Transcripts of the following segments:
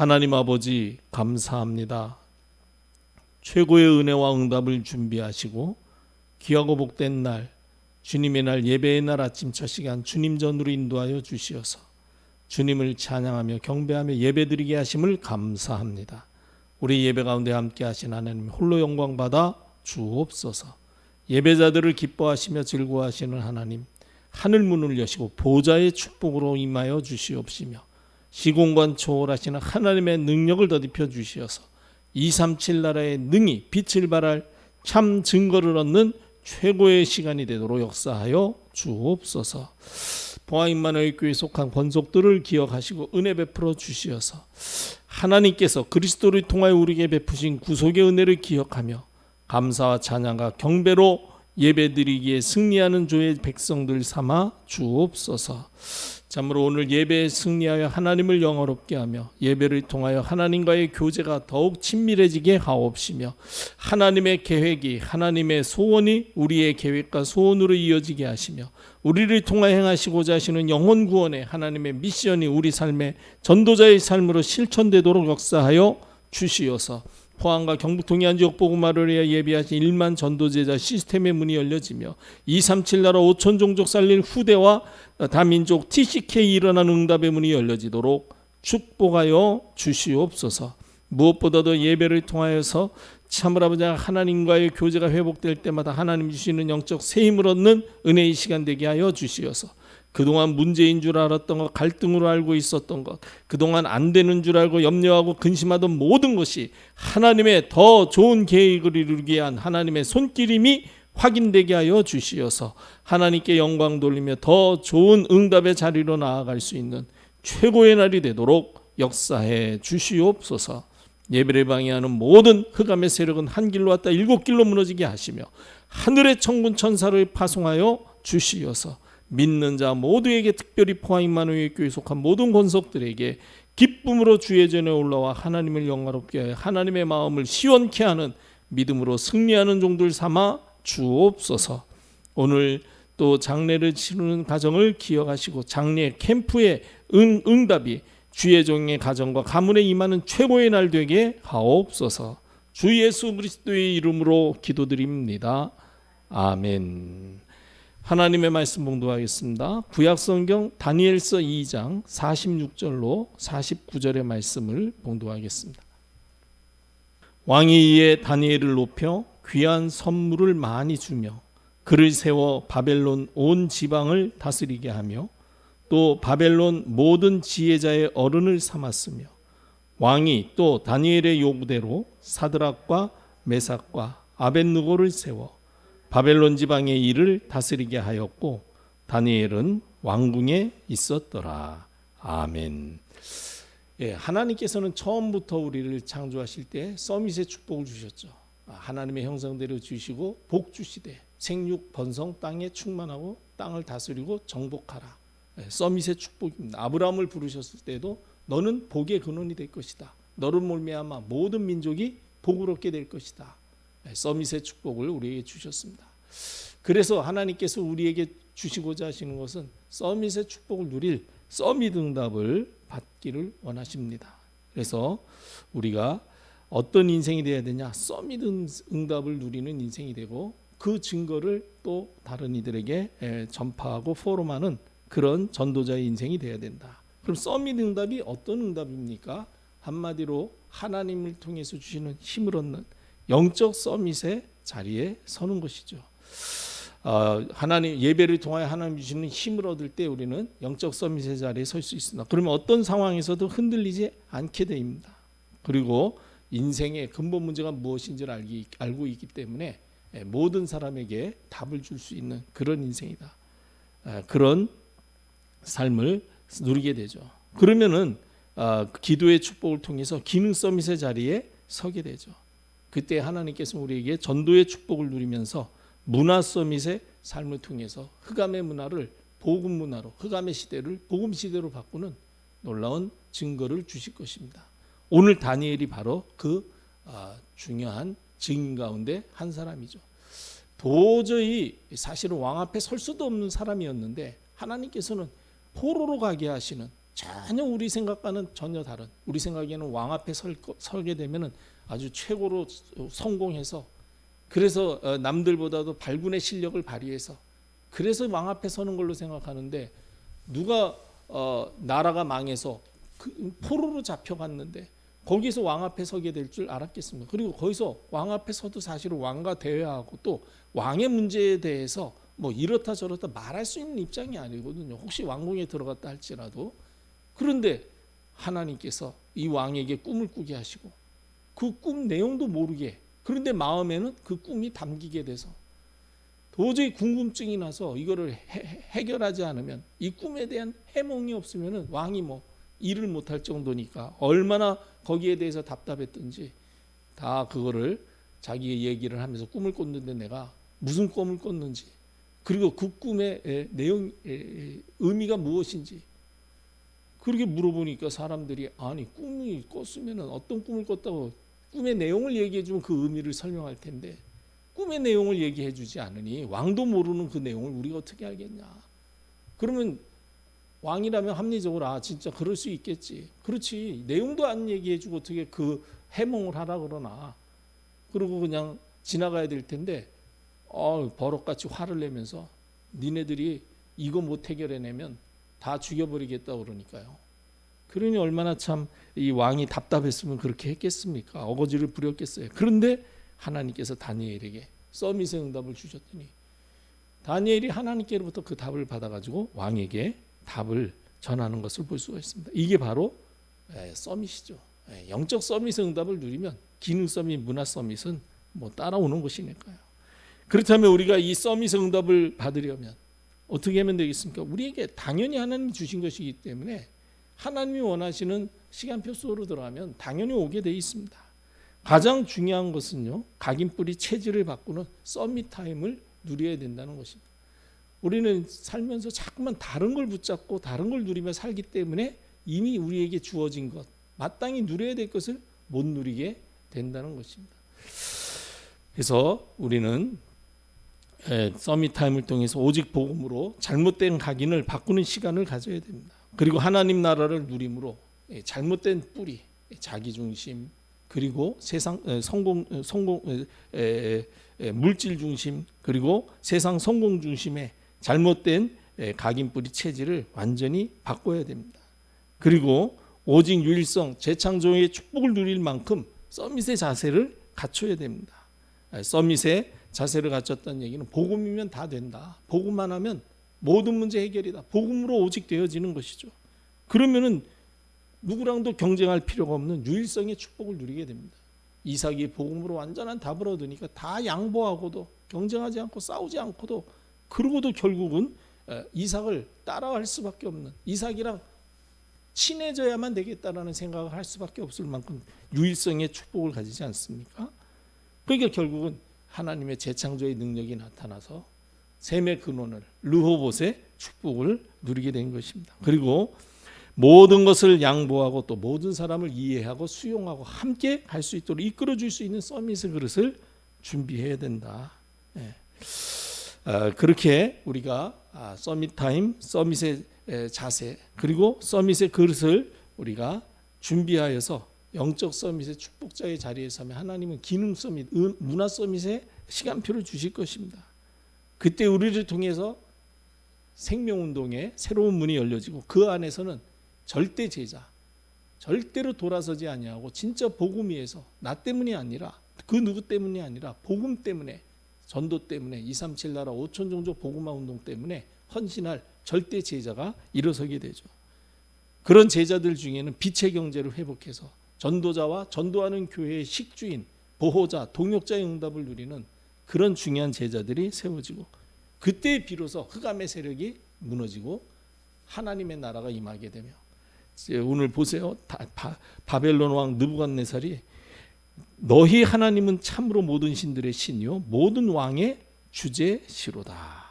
하나님 아버지 감사합니다. 최고의 은혜와 응답을 준비하시고 귀하고 복된 날 주님의 날 예배의 날 아침 첫 시간 주님 전으로 인도하여 주시어서 주님을 찬양하며 경배하며 예배드리게 하심을 감사합니다. 우리 예배 가운데 함께 하신 하나님 홀로 영광 받아 주옵소서. 예배자들을 기뻐하시며 즐거워하시는 하나님 하늘 문을 여시고 보좌의 축복으로 임하여 주시옵시며 시공간 초월하시는 하나님의 능력을 더딥혀 주시어서 237 나라의 능히 빛을 발할 참 증거를 얻는 최고의 시간이 되도록 역사하여 주옵소서. 보아인만의 교회 속한 권속들을 기억하시고 은혜 베풀어 주시어서 하나님께서 그리스도를 통하여 우리에게 베푸신 구속의 은혜를 기억하며 감사와 찬양과 경배로 예배드리기에 승리하는 조의 백성들 삼아 주옵소서. 참으로 오늘 예배에 승리하여 하나님을 영어롭게 하며 예배를 통하여 하나님과의 교제가 더욱 친밀해지게 하옵시며 하나님의 계획이 하나님의 소원이 우리의 계획과 소원으로 이어지게 하시며 우리를 통하여 행하시고자 하시는 영혼 구원의 하나님의 미션이 우리 삶의 전도자의 삶으로 실천되도록 역사하여 주시어서 포항과 경북 동해안 지역 복음화를 위해 예비하신 1만 전도제자 시스템의 문이 열려지며 237 나라 5천 종족 살릴 후대와 다민족 TCK 일어나는 응답의 문이 열려지도록 축복하여 주시옵소서. 무엇보다도 예배를 통하여서 참으로 아버지 하나님과의 교제가 회복될 때마다 하나님 주시는 영적 새 힘을 얻는 은혜의 시간 되게 하여 주시어서 그동안 문제인 줄 알았던 것, 갈등으로 알고 있었던 것, 그동안 안 되는 줄 알고 염려하고 근심하던 모든 것이 하나님의 더 좋은 계획을 이루기 위한 하나님의 손길임이 확인되게 하여 주시어서 하나님께 영광 돌리며 더 좋은 응답의 자리로 나아갈 수 있는 최고의 날이 되도록 역사해 주시옵소서. 예배를 방해하는 모든 흑암의 세력은 한 길로 왔다 일곱 길로 무너지게 하시며 하늘의 천군 천사를 파송하여 주시어서 믿는 자 모두에게 특별히 포항인만의 교회 속한 모든 권속들에게 기쁨으로 주의 전에 올라와 하나님을 영화롭게 하여 하나님의 마음을 시원케 하는 믿음으로 승리하는 종들 삼아 주옵소서. 오늘 또 장례를 치르는 가정을 기억하시고 장례 캠프의 응, 응답이 주의 종의 가정과 가문에 임하는 최고의 날 되게 하옵소서. 주 예수 그리스도의 이름으로 기도드립니다. 아멘. 하나님의 말씀 봉독하겠습니다. 구약 성경 다니엘서 2장 46절로 49절의 말씀을 봉독하겠습니다. 왕이 이에 다니엘을 높여 귀한 선물을 많이 주며 그를 세워 바벨론 온 지방을 다스리게 하며 또 바벨론 모든 지혜자의 어른을 삼았으며 왕이 또 다니엘의 요구대로 사드락과 메삭과 아벤누고를 세워 바벨론 지방의 일을 다스리게 하였고 다니엘은 왕궁에 있었더라. 아멘. 예, 하나님께서는 처음부터 우리를 창조하실 때 서밋의 축복을 주셨죠. 아, 하나님의 형상대로 주시고 복 주시되 생육 번성 땅에 충만하고 땅을 다스리고 정복하라. 예, 서밋의 축복입니다. 아브라함을 부르셨을 때도 너는 복의 근원이 될 것이다. 너를 몰매아마 모든 민족이 복을 얻게 될 것이다. 예, 서밋의 축복을 우리에게 주셨습니다. 그래서 하나님께서 우리에게 주시고자 하시는 것은 서밋의 축복을 누릴 서밋 응답을 받기를 원하십니다. 그래서 우리가 어떤 인생이 되어야 되냐? 서밋 응답을 누리는 인생이 되고 그 증거를 또 다른 이들에게 예, 전파하고 포럼하는 그런 전도자의 인생이 되어야 된다. 그럼 서밋 응답이 어떤 응답입니까? 한마디로 하나님을 통해서 주시는 힘을 얻는 영적 서밋의 자리에 서는 것이죠. 어, 하나님 예배를 통하여 하나님 주시는 힘을 얻을 때 우리는 영적 서밋의 자리에 설 수 있습니다. 그러면 어떤 상황에서도 흔들리지 않게 됩니다. 그리고 인생의 근본 문제가 무엇인지를 알기, 알고 있기 때문에 예, 모든 사람에게 답을 줄 수 있는 그런 인생이다. 아, 그런 삶을 누리게 되죠. 그러면은 아, 기도의 축복을 통해서 기능 서밋의 자리에 서게 되죠. 그때 하나님께서 우리에게 전도의 축복을 누리면서 문화 서밋의 삶을 통해서 흑암의 문화를 복음 문화로 흑암의 시대를 복음 시대로 바꾸는 놀라운 증거를 주실 것입니다. 오늘 다니엘이 바로 그 아, 중요한 증인 가운데 한 사람이죠. 도저히 사실은 왕 앞에 설 수도 없는 사람이었는데 하나님께서는 포로로 가게 하시는 전혀 우리 생각과는 전혀 다른 우리 생각에는 왕 앞에 설, 거- 설게 되면은 아주 최고로 성공해서 그래서 어, 남들보다도 발군의 실력을 발휘해서 그래서 왕 앞에 서는 걸로 생각하는데 누가 어, 나라가 망해서 그 포로로 잡혀갔는데 거기서 왕 앞에 서게 될 줄 알았겠습니까? 그리고 거기서 왕 앞에 서도 사실은 왕과 대화하고 또 왕의 문제에 대해서 뭐 이렇다 저렇다 말할 수 있는 입장이 아니거든요. 혹시 왕궁에 들어갔다 할지라도 그런데 하나님께서 이 왕에게 꿈을 꾸게 하시고 그 꿈 내용도 모르게 그런데 마음에는 그 꿈이 담기게 돼서 도저히 궁금증이 나서 이거를 해, 해결하지 않으면 이 꿈에 대한 해몽이 없으면 왕이 뭐 일을 못할 정도니까 얼마나 거기에 대해서 답답했던지 다 그거를 자기의 얘기를 하면서 꿈을 꿨는데 내가 무슨 꿈을 꿨는지 그리고 그 꿈의 에, 내용 의미가 무엇인지 그렇게 물어보니까 사람들이 아니 꿈이 꿨으면 어떤 꿈을 꿨다고 꿈의 내용을 얘기해 주면 그 의미를 설명할 텐데 꿈의 내용을 얘기해 주지 않으니 왕도 모르는 그 내용을 우리가 어떻게 알겠냐? 그러면 왕이라면 합리적으로 아 진짜 그럴 수 있겠지. 그렇지. 내용도 안 얘기해 주고 어떻게 그 해몽을 하라 그러나? 그리고 그냥 지나가야 될 텐데 어 버럭같이 화를 내면서 니네들이 이거 못 해결해내면 다 죽여버리겠다 그러니까요. 그러니 얼마나 참 이 왕이 답답했으면 그렇게 했겠습니까? 어거지를 부렸겠어요. 그런데 하나님께서 다니엘에게 서밋의 응답을 주셨더니 다니엘이 하나님께로부터 그 답을 받아가지고 왕에게 답을 전하는 것을 볼 수가 있습니다. 이게 바로 예, 서밋이죠. 예, 영적 서밋의 응답을 누리면 기능 서밋, 문화 서밋은 뭐 따라오는 것이니까요. 그렇다면 우리가 이 서밋의 응답을 받으려면 어떻게 하면 되겠습니까? 우리에게 당연히 하나님이 주신 것이기 때문에 하나님이 원하시는 시간표 속으로 들어가면 당연히 오게 돼 있습니다. 가장 중요한 것은요. 각인뿌리 체질을 바꾸는 서밋 타임을 누려야 된다는 것입니다. 우리는 살면서 자꾸만 다른 걸 붙잡고 다른 걸 누리며 살기 때문에 이미 우리에게 주어진 것, 마땅히 누려야 될 것을 못 누리게 된다는 것입니다. 그래서 우리는 예, 서밋 타임을 통해서 오직 복음으로 잘못된 각인을 바꾸는 시간을 가져야 됩니다. 그리고 하나님 나라를 누림으로 예, 잘못된 뿌리, 예, 자기 중심 그리고 세상 에, 성공 에, 성공 에, 에, 에, 물질 중심 그리고 세상 성공 중심의 잘못된 에, 각인 뿌리 체질을 완전히 바꿔야 됩니다. 그리고 오직 유일성 재창조의 축복을 누릴 만큼 서밋의 자세를 갖춰야 됩니다. 에, 서밋의 자세를 갖췄다는 얘기는 복음이면 다 된다. 복음만 하면 모든 문제 해결이다. 복음으로 오직 되어지는 것이죠. 그러면은 누구랑도 경쟁할 필요가 없는 유일성의 축복을 누리게 됩니다. 이삭이 복음으로 완전한 답을 얻으니까 다 양보하고도 경쟁하지 않고 싸우지 않고도 그러고도 결국은 에, 이삭을 따라할 수밖에 없는 이삭이랑 친해져야만 되겠다라는 생각을 할 수밖에 없을 만큼 유일성의 축복을 가지지 않습니까? 그러니까 결국은 하나님의 재창조의 능력이 나타나서 셈의 근원을 르호봇의 축복을 누리게 된 것입니다. 그리고 모든 것을 양보하고 또 모든 사람을 이해하고 수용하고 함께 갈수 있도록 이끌어 줄 수 있는 서밋의 그릇을 준비해야 된다. 예. 아, 그렇게 우리가 아, 서밋 타임, 서밋의 에, 자세 그리고 서밋의 그릇을 우리가 준비하여서 영적 서밋의 축복자의 자리에 서면 하나님은 기능 서밋, 은- 문화 서밋의 시간표를 주실 것입니다. 그때 우리를 통해서 생명운동의 새로운 문이 열려지고 그 안에서는 절대 제자, 절대로 돌아서지 아니하고 진짜 복음 위에서 나 때문이 아니라 그 누구 때문이 아니라 복음 때문에 전도 때문에 237 나라 5천 종족 복음화 운동 때문에 헌신할 절대 제자가 일어서게 되죠. 그런 제자들 중에는 빛의 경제를 회복해서 전도자와 전도하는 교회의 식주인, 보호자, 동역자의 응답을 누리는 그런 중요한 제자들이 세워지고 그때 비로소 흑암의 세력이 무너지고 하나님의 나라가 임하게 되며 오늘 보세요. 바벨론 왕 느부갓네살이 너희 하나님은 참으로 모든 신들의 신이요 모든 왕의 주제시로다.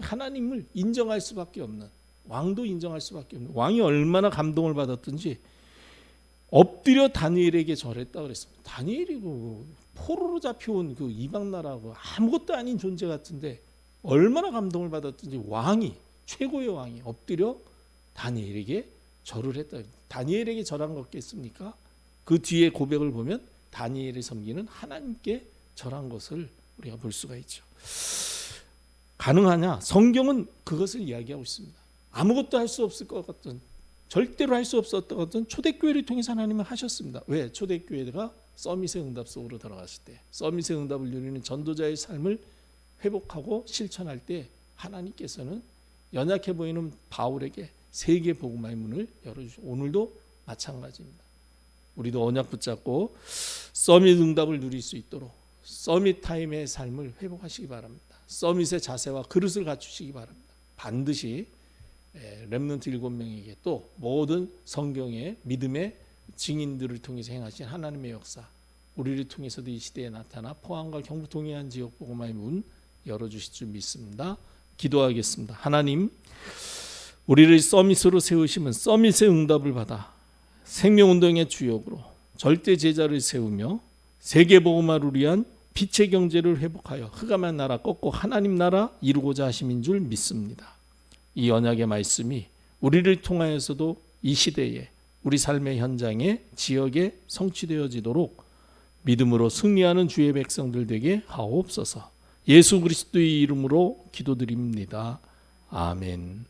하나님을 인정할 수밖에 없는 왕도 인정할 수밖에 없는 왕이 얼마나 감동을 받았든지 엎드려 다니엘에게 절했다 그랬습니다. 다니엘이 그 포로로 잡혀온 그 이방 나라고 아무것도 아닌 존재 같은데 얼마나 감동을 받았든지 왕이 최고의 왕이 엎드려 다니엘에게 절을 했다. 다니엘에게 절한 거겠습니까? 그 뒤에 고백을 보면 다니엘이 섬기는 하나님께 절한 것을 우리가 볼 수가 있죠. 가능하냐? 성경은 그것을 이야기하고 있습니다. 아무것도 할 수 없을 것 같은 절대로 할 수 없었던 것 같은 초대교회를 통해서 하나님은 하셨습니다. 왜? 초대교회가 서밋의 응답 속으로 들어갔을 때 서밋의 응답을 누리는 전도자의 삶을 회복하고 실천할 때 하나님께서는 연약해 보이는 바울에게 세계 복음의 문을 열어주시고 오늘도 마찬가지입니다. 우리도 언약 붙잡고 서밋 응답을 누릴 수 있도록 서밋 타임의 삶을 회복하시기 바랍니다. 서밋의 자세와 그릇을 갖추시기 바랍니다. 반드시 예, 렘넌트 일곱 명에게 또 모든 성경의 믿음의 증인들을 통해서 행하신 하나님의 역사 우리를 통해서도 이 시대에 나타나 포항과 경북 동해안 지역 복음의 문 열어주실 줄 믿습니다. 기도하겠습니다. 하나님 우리를 서밋으로 세우시면 서밋의 응답을 받아 생명운동의 주역으로 절대 제자를 세우며 세계 복음화를 위한 빛의 경제를 회복하여 흑암의 나라 꺾고 하나님 나라 이루고자 하심인 줄 믿습니다. 이 언약의 말씀이 우리를 통하여서도 이 시대에 우리 삶의 현장에 지역에 성취되어지도록 믿음으로 승리하는 주의 백성들 되게 하옵소서. 예수 그리스도의 이름으로 기도드립니다. 아멘.